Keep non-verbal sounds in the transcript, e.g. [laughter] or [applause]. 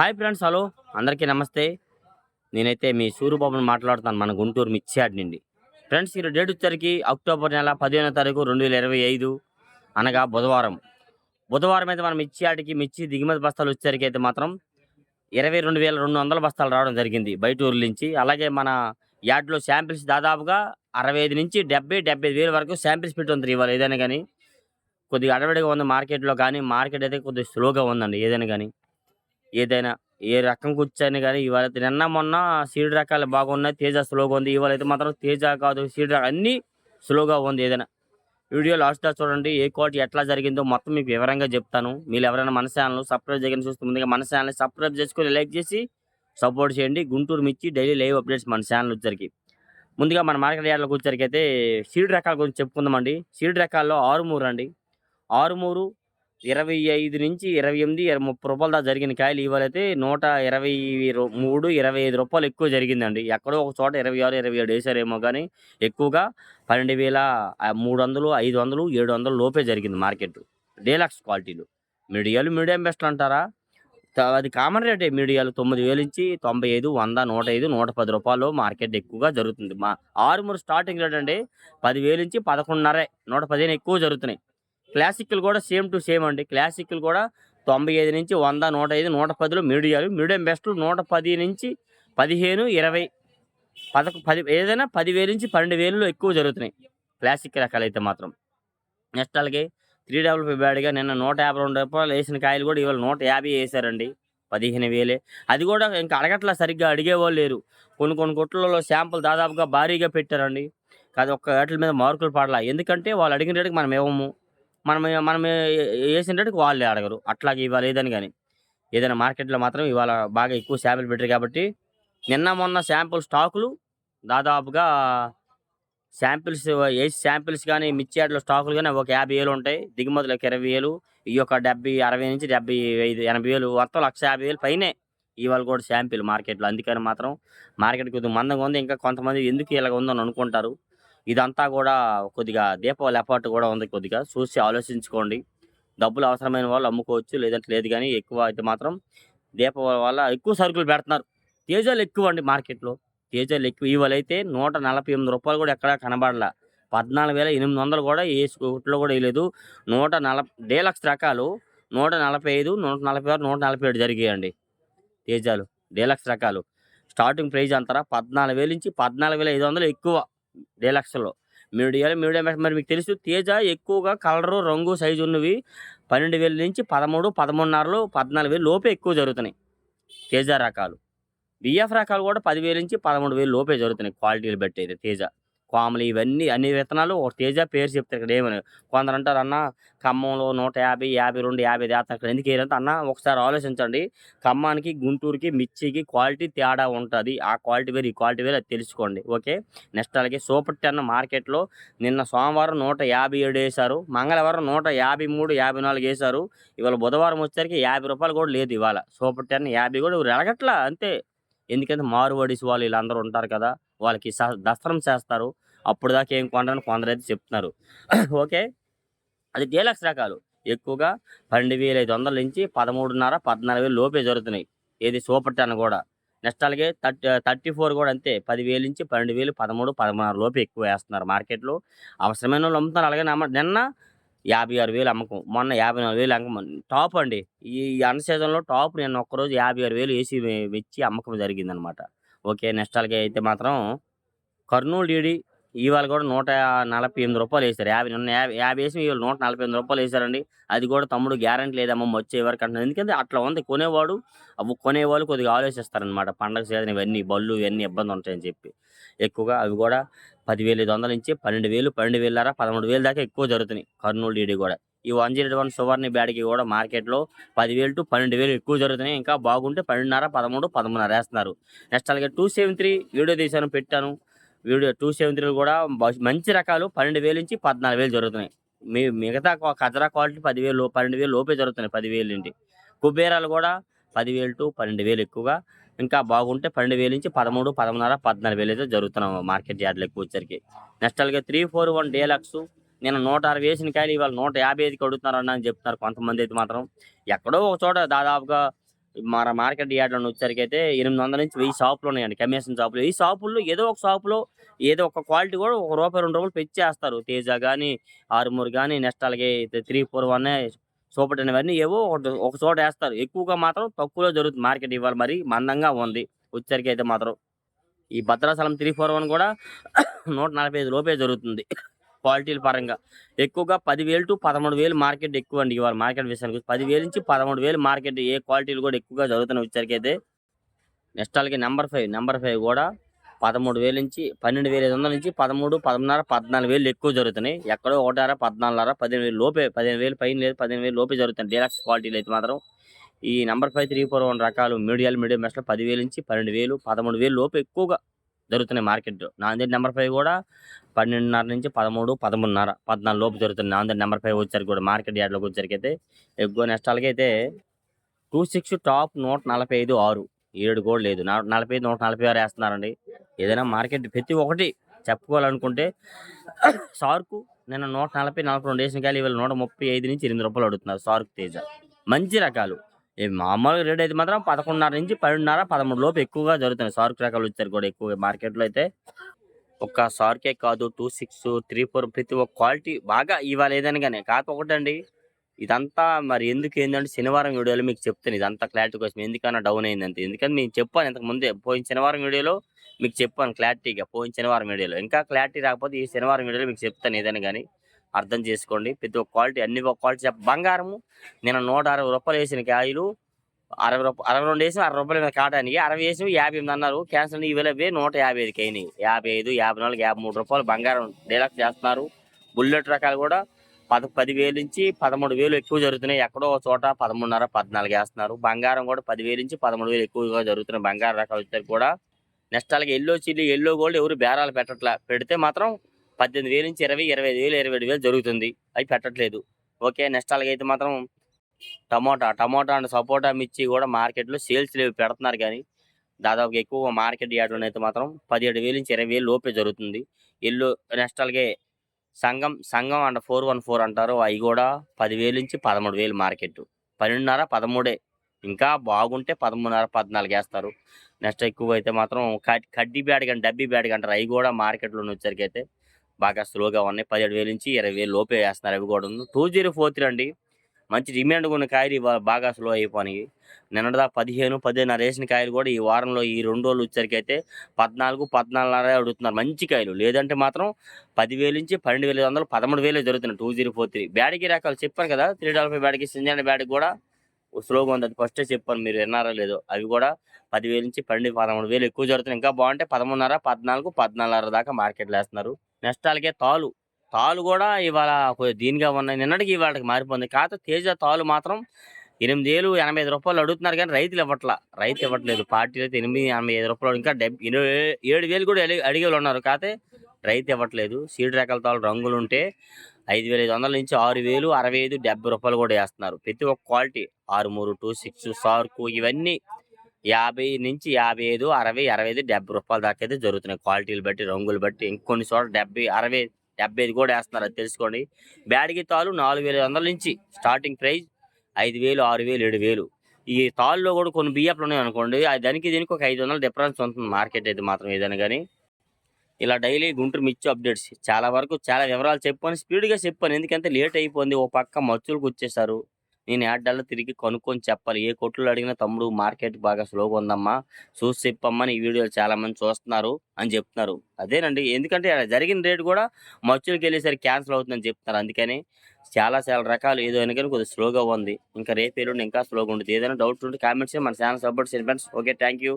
Hi friends hello. అందరికీ నమస్తే. నేనైతే మీ సూర్యబాబుని మాట్లాడుతాను మన గుంటూరు మిర్చియాడ్ నుండి. ఫ్రెండ్స్ ఈరోజు డేట్ వచ్చరికి అక్టోబర్ నెల పదిహేనో తారీఖు రెండు వేల ఇరవై ఐదు అనగా బుధవారం. బుధవారం అయితే మన మిర్చియాడికి మిర్చి దిగుమతి బస్తాలు వచ్చేసరికి అయితే మాత్రం ఇరవై రెండు వేల రెండు వందల బస్తాలు రావడం జరిగింది బయట ఊర్ల నుంచి. అలాగే మన యార్డ్లో శాంపిల్స్ దాదాపుగా అరవై ఐదు నుంచి డెబ్బై డెబ్బై ఐదు వేల వరకు శాంపిల్స్ పెట్టి ఇవాళ ఏదైనా కానీ. కొద్దిగా అడవిడిగా ఉంది మార్కెట్లో కానీ మార్కెట్ అయితే కొద్దిగా స్లోగా ఉందండి ఏదైనా కానీ. ఏదైనా ఏ రకం కూర్చొని కానీ ఇవాళ అయితే నిన్న మొన్న సీడ్ రకాలు బాగున్నాయి. తేజ స్లోగా ఉంది. ఇవాళ అయితే మాత్రం తేజ కాదు సీడ్ రకాలు అన్నీ స్లోగా ఉంది ఏదైనా. వీడియో లాస్ట్ చూడండి. ఏ క్వాలిటీ ఎట్లా జరిగిందో మొత్తం మీకు వివరంగా చెప్తాను. మీరు ఎవరైనా మన ఛానల్ సబ్స్క్రైబ్ చేయని చూస్తే ముందుగా మన ఛానల్ సబ్స్క్రైబ్ చేసుకొని లైక్ చేసి సపోర్ట్ చేయండి. గుంటూరు మిర్చి డైలీ లైవ్ అప్డేట్స్ మన ఛానల్ వచ్చరికి ముందుగా మన మార్కెట్ యార్డ్లకు వచ్చరికి అయితే సీడ్ రకాల గురించి చెప్పుకుందామండి. సీడ్ రకాల్లో ఆరుమూరు అండి. ఆరుమూరు ఇరవై ఐదు నుంచి ఇరవై ఎనిమిది ముప్పై రూపాయల దాకా జరిగిన కాయలు ఇవ్వాలైతే నూట ఇరవై రూ- మూడు ఇరవై ఐదు రూపాయలు ఎక్కువ జరిగిందండి. ఎక్కడో ఒక చోట ఇరవై ఆరు ఇరవై ఏడు వేసారేమో కానీ ఎక్కువగా పన్నెండు వేల మూడు వందలు ఐదు వందలు ఏడు వందలు లోపే జరిగింది మార్కెట్. డీలక్స్ క్వాలిటీలు. మీడియాలు మీడియం బెస్ట్ అంటారా? అది కామన్ రేటే మీడియాలు. తొమ్మిది వేలు నుంచి తొంభై ఐదు వంద నూట ఐదు నూట పది రూపాయలు మార్కెట్ ఎక్కువగా జరుగుతుంది. మా ఆరుమూరు స్టార్టింగ్ రేట్ అండి పదివేలు నుంచి పదకొండున్నర నూట పదిహేను ఎక్కువ జరుగుతున్నాయి. క్లాసిక్లు కూడా సేమ్ టు సేమ్ అండి. క్లాసిక్లు కూడా తొంభై ఐదు నుంచి వంద నూట ఐదు నూట పదిలో మీడియాలు. మీడియం బెస్ట్ నూట పది నుంచి పదిహేను ఇరవై పదకు పది ఏదైనా పదివేలు నుంచి పన్నెండు వేలలో ఎక్కువ జరుగుతున్నాయి. క్లాసిక్ రకాలు అయితే మాత్రం. నెక్స్ట్ అలాగే త్రీ డబుల్ ఫైవ్ బ్యాడ్గా నిన్న నూట యాభై రెండు రూపాయలు వేసిన కాయలు కూడా ఇవాళ నూట యాభై వేసారండి. పదిహేను వేలే. అది కూడా ఇంకా అడగట్లా సరిగ్గా అడిగేవాళ్ళు లేరు. కొన్ని కొన్ని కొట్లలో శాంపుల్ దాదాపుగా భారీగా పెట్టారండి. అది ఒక్క వాటి మీద మార్కులు పడలా. ఎందుకంటే వాళ్ళు అడిగిన రేటుకి మనం ఇవ్వము. మనం మనం వేసిన రేటుకి వాళ్ళే అడగరు అట్లాగే ఇవాళ ఏదని కానీ ఏదైనా మార్కెట్లో మాత్రం ఇవాళ బాగా ఎక్కువ శాంపుల్ పెట్టారు కాబట్టి నిన్న మొన్న శాంపుల్ స్టాకులు దాదాపుగా శాంపిల్స్ వేసి శాంపిల్స్ కానీ మిర్చి యార్డ్లో స్టాకులు కానీ ఒక యాభై వేలు ఉంటాయి దిగుమతులకు ఇరవై వేలు ఈ యొక్క డెబ్బై అరవై నుంచి డెబ్బై ఐదు ఎనభై వేలు మొత్తం లక్ష యాభై వేలు పైనే ఇవాళ కూడా శాంపిల్ మార్కెట్లో అందుకని మాత్రం మార్కెట్ కొద్దిగా మందంగా ఉంది ఇంకా కొంతమంది ఎందుకు ఇలాగ ఉందని అనుకుంటారు ఇదంతా కూడా కొద్దిగా దీపావళి ఎఫర్ట్ కూడా ఉంది కొద్దిగా. చూసి ఆలోచించుకోండి. డబ్బులు అవసరమైన వాళ్ళు అమ్ముకోవచ్చు లేదంటే లేదు కానీ ఎక్కువ అయితే మాత్రం దీపావళి వల్ల ఎక్కువ సరుకులు పెడుతున్నారు. తేజాలు ఎక్కువ అండి మార్కెట్లో. తేజాలు ఎక్కువ. ఇవాళ అయితే నూట నలభై ఎనిమిది రూపాయలు కూడా ఎక్కడా కనబడలా. పద్నాలుగు వేల ఎనిమిది వందలు కూడా ఏ స్కూట్లో కూడా వేయలేదు. నూట నలభై డీలక్స్ రకాలు నూట నలభై ఐదు నూట నలభై ఆరు నూట నలభై ఏడు జరిగాయండి తేజాలు డీలక్స్ రకాలు. స్టార్టింగ్ ప్రైజ్ అంటారా? పద్నాలుగు వేల నుంచి పద్నాలుగు వేల ఐదు వందలు ఎక్కువ. డీలక్స్లో. మీడియాలు మీడియం మరి మీకు తెలుసు తేజ ఎక్కువగా కలరు రంగు సైజు ఉన్నవి పన్నెండు వేల నుంచి పదమూడు పదమూడున్నరలు పద్నాలుగు వేలు లోపే ఎక్కువ జరుగుతున్నాయి. తేజ రకాలు. బిఎఫ్ రకాలు కూడా పదివేల నుంచి పదమూడు వేలు లోపే జరుగుతున్నాయి క్వాలిటీలు బట్టి అయితే తేజ. కోమలు ఇవన్నీ అన్ని విత్తనాలు ఒక తేజ పేరు చెప్తారు ఇక్కడ ఏమని. కొందరు అంటారు అన్న ఖమ్మంలో నూట యాభై యాభై రెండు యాభై దాకా అక్కడ ఎందుకు వేయాలంటే అన్న ఒకసారి ఆలోచించండి. ఖమ్మానికి గుంటూరుకి మిర్చికి క్వాలిటీ తేడా ఉంటుంది. ఆ క్వాలిటీ వేరు ఈ క్వాలిటీ వేరు అది తెలుసుకోండి. ఓకే? నెక్స్ట్ అలాగే సూపర్ టెన్ మార్కెట్లో నిన్న సోమవారం నూట యాభై ఏడు వేశారు. మంగళవారం నూట యాభై మూడు యాభై నాలుగు వేశారు. ఇవాళ బుధవారం వచ్చేసరికి యాభై రూపాయలు కూడా లేదు ఇవాళ. సూపర్ టెన్ యాభై కూడా ఎలగట్లా? అంతే. ఎందుకంటే మారువడిసి వాళ్ళు వీళ్ళందరూ ఉంటారు కదా వాళ్ళకి స- దసరం చేస్తారు. అప్పుడు దాకా ఏం కొండని కొందరైతే చెప్తున్నారు. [clears throat] ఓకే? అది డీలక్స్ రకాలు. ఎక్కువగా పన్నెండు వేల ఐదు వందల నుంచి పదమూడున్నర పద్నాలుగు వేలు లోపే జరుగుతున్నాయి. ఏది సూపర్ టెన్ కూడా. నెక్స్ట్ అలాగే థర్టీ థర్టీ ఫోర్ కూడా అంతే. పదివేలు నుంచి పన్నెండు వేలు పదమూడు పదమూడు లోపు ఎక్కువ వేస్తున్నారు మార్కెట్లో. అవసరమైన వాళ్ళు అమ్ముతున్నారు. అలాగే నమ్మ నిన్న యాభై ఆరు వేలు అమ్మకం. మొన్న యాభై నాలుగు వేలు అమ్మకం. టాప్ అండి. ఈ అన్న సీజన్లో టాప్ నేను ఒక్కరోజు యాభై ఆరు వేలు వేసి వెచ్చి అమ్మకం జరిగిందనమాట ఓకే నెక్స్ట్ అలాగే అయితే మాత్రం కర్నూలు డీడీ ఇవాళ కూడా నూట నలభై ఎనిమిది రూపాయలు వేశారు యాభై నిన్న యాభై యాభై వేసి ఇవాళ నూట నలభై ఎనిమిది రూపాయలు వేశారండి అది కూడా తమ్ముడు గ్యారంటీ లేదమ్మా వచ్చే వరకు అంటున్నారు ఎందుకంటే అట్లా ఉంది. కొనేవాడు అవి కొనేవాళ్ళు కొద్దిగా ఆలోచిస్తారనమాట పండగ సీజన్ ఇవన్నీ బళ్ళు ఇవన్నీ ఇబ్బంది ఉంటాయని చెప్పి. ఎక్కువగా అవి కూడా పదివేల ఐదు వందల నుంచి పన్నెండు వేలు పన్నెండు వేలరా పదమూడు వేలు దాకా ఎక్కువ జరుగుతున్నాయి కర్నూలు డీడీ కూడా. ఈ వన్ జీరో వన్ సువర్ణ బ్యాడ్కి కూడా మార్కెట్లో పదివేలు టు పన్నెండు వేలు ఎక్కువ జరుగుతున్నాయి. ఇంకా బాగుంటే పన్నెండున్నర పదమూడు పదమూడున్నర వేస్తున్నారు. నెక్స్ట్ అలాగే టూ సెవెన్ త్రీ వీడియో తీశాను పెట్టాను. వీడియో టూ సెవెన్ త్రీ కూడా మంచి రకాలు పన్నెండు వేలు నుంచి పద్నాలుగు వేలు జరుగుతున్నాయి. మీ మిగతా క్వా- కజరా క్వాలిటీ పదివేలు పన్నెండు వేలు లోపే జరుగుతున్నాయి పదివేలు నుండి. కుబేరాలు కూడా పదివేలు టు పన్నెండు వేలు ఎక్కువగా ఇంకా బాగుంటే పన్నెండు వేలు నుంచి పదమూడు పదమూడున్నర పద్నాలుగు వేలు అయితే జరుగుతున్నాం మార్కెట్ యార్డ్లో ఎక్కువ వచ్చరికి నెక్స్ట్ అలాగే త్రీ ఫోర్ వన్ డేలక్స్. నేను నూట అరవై వేసిన కాయలు ఇవాళ నూట యాభై ఐదుకి అడుగుతున్నారు అన్న అని చెప్తున్నారు కొంతమంది అయితే మాత్రం. ఎక్కడో ఒక చోట దాదాపుగా మన మార్కెట్ యార్డ్లో వచ్చేసరికి అయితే ఎనిమిది వందల నుంచి వెయ్యి షాపులు ఉన్నాయండి కమిషన్ షాపులు. ఈ షాపుల్లో ఏదో ఒక షాపులో ఏదో ఒక క్వాలిటీ కూడా ఒక రూపాయి రెండు రూపాయలు పెంచేస్తారు తేజ కానీ ఆరుమూరు కానీ నెక్స్ట్ అలాగే త్రీ ఫోర్ వన్ సూపర్ అనేవన్నీ ఇవన్నీ ఏవో ఒక ఒక చోట వేస్తారు. ఎక్కువగా మాత్రం తక్కువలో జరుగుతుంది మార్కెట్ ఇవాళ మరి మందంగా ఉంది. వచ్చేసరికి అయితే మాత్రం ఈ భద్రాచలం త్రీ ఫోర్ వన్ కూడా నూట నలభై ఐదు లోపే జరుగుతుంది క్వాలిటీల పరంగా. ఎక్కువగా పదివేలు టు పదమూడు వేలు మార్కెట్ ఎక్కువ అండి ఇవాళ మార్కెట్ విషయానికి పదివేలు నుంచి పదమూడు వేలు మార్కెట్ ఏ క్వాలిటీలు కూడా ఎక్కువగా జరుగుతున్నాయి వచ్చరికి అయితే నెక్స్ట్ అలాగే నెంబర్ ఫైవ్ నెంబర్ ఫైవ్ కూడా పదమూడు వేల నుంచి పన్నెండు వేల ఐదు వందల నుంచి పదమూడు పదమూడున్నర పద్నాలుగు వేలు ఎక్కువ జరుగుతున్నాయి. ఎక్కడో ఒకటారా పద్నాలుగున్నర పదిహేను వేలు లోపే పదిహేను వేలు పైన లేదు పదిహేను వేలు లోపే జరుగుతుంది డీలక్స్ క్వాలిటీలు అయితే మాత్రం ఈ number five three four one రకాలు మీడియాలు మీడియం మెస్లో పదివేలు నుంచి పన్నెండు వేలు పదమూడు వేలు లోపు ఎక్కువగా జరుగుతున్నాయి మార్కెట్. నాందేడ్ నెంబర్ ఫైవ్ కూడా పన్నెండున్నర నుంచి పదమూడు పదమూడున్నర పద్నాలుగు లోపు జరుగుతుంది నాందేడ్ నెంబర్ ఫైవ్ వచ్చారు కూడా మార్కెట్ యార్డ్లోకి వచ్చరికి అయితే ఎక్కువ నష్టాలకి అయితే టూ సిక్స్ టాప్ నూట నలభై ఐదు ఆరు. ఏడు కూడా లేదు. నలభై ఐదు నూట నలభై ఆరు వేస్తున్నారండి. ఏదైనా మార్కెట్ ప్రతి ఒక్కటి చెప్పుకోవాలనుకుంటే సార్కు నేను నూట నలభై నలభై రెండు వేసిన కాయలు ఇవాళ నూట ముప్పై ఐదు నుంచి ఎనిమిది రూపాయలు అడుగుతున్నారు సార్కు తేజ. మంచి రకాలు. మామూలుగా రేట్ అయితే మాత్రం పదకొండున్నర నుంచి పన్నెండున్నర పదమూడు లోపు ఎక్కువగా జరుగుతున్నాయి. సార్క్ రకాలు వచ్చారు కూడా ఎక్కువ మార్కెట్లో అయితే. ఒక్క సార్కే కాదు టూ సిక్స్ త్రీ ఫోర్ ప్రతి ఒక్క క్వాలిటీ బాగా ఇవాళ ఏదైనా కానీ. కాకపోతే ఇదంతా మరి ఎందుకు ఏంటంటే శనివారం వీడియోలో మీకు చెప్తాను. ఇదంతా క్లారిటీ కోసం ఎందుకన్నా డౌన్ అయిందంటే. ఎందుకంటే నేను చెప్పాను ఇంతకు ముందే పోయిన శనివారం వీడియోలో మీకు చెప్పాను క్లారిటీగా పోయిన శనివారం వీడియోలో. ఇంకా క్లారిటీ రాకపోతే ఈ శనివారం వీడియోలో మీకు చెప్తాను ఏదైనా కానీ అర్థం చేసుకోండి. ప్రతి ఒక్క క్వాలిటీ అన్ని ఒక క్వాలిటీ చెప్ప బంగారము నేను నూట అరవై రూపాయలు వేసిన కాయలు అరవై రూపాయలు అరవై రెండు వేసి అరవై రూపాయలు మీద కాటానికి అరవై వేసి యాభై ఎనిమిది అన్నారు. క్యాన్సల్ ఇవ్వలేవే నూట యాభై ఐదుకి అయినాయి యాభై ఐదు యాభై నాలుగు యాభై మూడు రూపాయలు బంగారం డీలక్స్ చేస్తున్నారు. బుల్లెట్ రకాలు కూడా పద పదివేలు నుంచి పదమూడు వేలు ఎక్కువ జరుగుతున్నాయి. ఎక్కడో ఒక చోట పదమూడున్నర పద్నాలుగు వేస్తున్నారు. బంగారం కూడా పదివేలు నుంచి పదమూడు వేలు ఎక్కువగా జరుగుతున్నాయి. బంగారం రకాలు వచ్చారు కూడా నెక్స్ట్ అలాగే ఎల్లో చిల్లి ఎల్లో గోల్డ్ ఎవరు బేరాలు పెట్టట్లా పెడితే మాత్రం పద్దెనిమిది వేలు నుంచి ఇరవై ఇరవై ఐదు వేలు ఇరవై ఏడు వేలు జరుగుతుంది. అవి పెట్టట్లేదు. ఓకే నెక్స్ట్ అలాగే అయితే మాత్రం టమోటా టమోటా అండ్ సపోటా మిర్చి కూడా మార్కెట్లో సేల్స్ లేవు పెడుతున్నారు కానీ దాదాపు ఎక్కువ మార్కెట్ యార్డ్లో అయితే మాత్రం పదిహేడు వేలు నుంచి ఇరవై వేలు లోపే జరుగుతుంది. ఎల్లు నెక్స్ట్ అలాగే సంఘం సంఘం అండ్ ఫోర్ వన్ ఫోర్ అంటారు. అవి కూడా పదివేలు నుంచి పదమూడు వేలు మార్కెట్. పన్నెండున్నర పదమూడే. ఇంకా బాగుంటే పదమూడున్నర పద్నాలుగు వేస్తారు. నెక్స్ట్ ఎక్కువ అయితే మాత్రం కడ్డీ బ్యాడ్ కానీ డబ్బీ బ్యాడ్ అంటారు. అవి కూడా మార్కెట్లో వచ్చరికి అయితే బాగా స్లోగా ఉన్నాయి. పదిహేడు వేలు నుంచి ఇరవై వేలు లోపే వేస్తున్నారు. అవి కూడా టూ జీరో ఫోర్ త్రీ అండి. మంచి డిమాండ్ ఉన్న కాయలు ఇవాళ బాగా స్లో అయిపోయినాయి. నిన్నటిదా పదిహేను పదిహేను వేసిన కాయలు కూడా ఈ వారంలో ఈ రెండు రోజులు వచ్చరికి అయితే పద్నాలుగు పద్నాలుగున్నర అడుగుతున్నారు. మంచి కాయలు. లేదంటే మాత్రం పదివేలు నుంచి పన్నెండు వేల వందలు పదమూడు వేలు జరుగుతున్నాయి. Two zero four three. బ్యాడ్కి రకాలు చెప్పాను కదా? త్రీ డబల్ ఫైవ్ బ్యాడ్కి సింజాన బ్యాడ్కి కూడా స్లోగా ఉంది. అది ఫస్టే చెప్పాను. మీరు విన్నారా లేదో. అవి కూడా పదివేలు నుంచి పన్నెండు పదమూడు వేలు ఎక్కువ జరుగుతున్నాయి. ఇంకా బాగుంటే పదమూడున్నర పద్నాలుగు పద్నాలుగున్నర దాకా మార్కెట్లో వేస్తున్నారు నెక్స్ట్ అలాగే తాలు. తాలు కూడా ఇవాళ దీనిగా ఉన్నాయి నిన్నటికి ఇవాళకి మారిపోయింది. కాకపోతే తేజ తాలు మాత్రం ఎనిమిది వేలు ఎనభై ఐదు రూపాయలు అడుగుతున్నారు కానీ రైతులు ఇవ్వట్లా. రైతు ఇవ్వట్లేదు. పార్టీలు అయితే ఎనిమిది ఎనభై ఐదు రూపాయలు ఇంకా డెబ్బై ఇరవై ఏడు వేలు కూడా అడిగే అడిగే వాళ్ళు ఉన్నారు. కాకపోతే రైతు ఇవ్వట్లేదు. సీడ్ రకాల తాలు రంగులు ఉంటే ఐదు వేల ఐదు వందల నుంచి ఆరు వేలు అరవై ఐదు డెబ్బై రూపాయలు కూడా వేస్తున్నారు. ప్రతి ఒక్క క్వాలిటీ ఆరు మూడు టూ సిక్స్ సార్కు ఇవన్నీ యాభై నుంచి యాభై ఐదు అరవై అరవై ఐదు డెబ్బై రూపాయల దాకా అయితే జరుగుతున్నాయి. క్వాలిటీలు బట్టి రంగులు బట్టి ఇంకొన్ని చోట్ల డెబ్బై అరవై డెబ్బై ఐదు కూడా వేస్తున్నారు అది తెలుసుకోండి. బ్యాడ్కి తాలు నాలుగు వేల వందల నుంచి స్టార్టింగ్ ప్రైస్ ఐదు వేలు ఆరు వేలు ఏడు వేలు ఈ తాళ్ళలో కూడా కొన్ని బియ్యప్లు ఉన్నాయి అనుకోండి దానికి దీనికి ఒక ఐదు వందల డిఫరెన్స్ ఉంటుంది మార్కెట్ అయితే మాత్రం ఏదైనా కానీ. ఇలా డైలీ గుంటూరు మిర్చి అప్డేట్స్. చాలా వరకు చాలా వివరాలు చెప్పాను స్పీడ్గా చెప్పాను ఎందుకంటే లేట్ అయిపోయింది ఓ పక్క మచ్చులకు వచ్చేసారు. నేను యాడ్డాల్లో తిరిగి కొనుక్కొని చెప్పాలి. ఏ కొట్లు అడిగినా తమ్ముడు మార్కెట్ బాగా స్లోగా ఉందమ్మా. చూసి చెప్పమ్మని ఈ వీడియోలు చాలా మంది చూస్తున్నారు అని చెప్తున్నారు. అదేనండి. ఎందుకంటే జరిగిన రేటు కూడా మచ్చులకి వెళ్ళేసరికి క్యాన్సిల్ అవుతుందని చెప్తున్నారు. అందుకని చాలా చాలా రకాలు ఏదో అయినా కానీ కొద్దిగా స్లోగా ఉంది. ఇంకా రేపు ఎల్లుండి ఇంకా స్లోగా ఉంటుంది. ఏదైనా డౌట్ ఉంటే కామెంట్స్ మన ఛానల్ సపోర్ట్ చేయండి ఫ్రెండ్స్. Okay thank you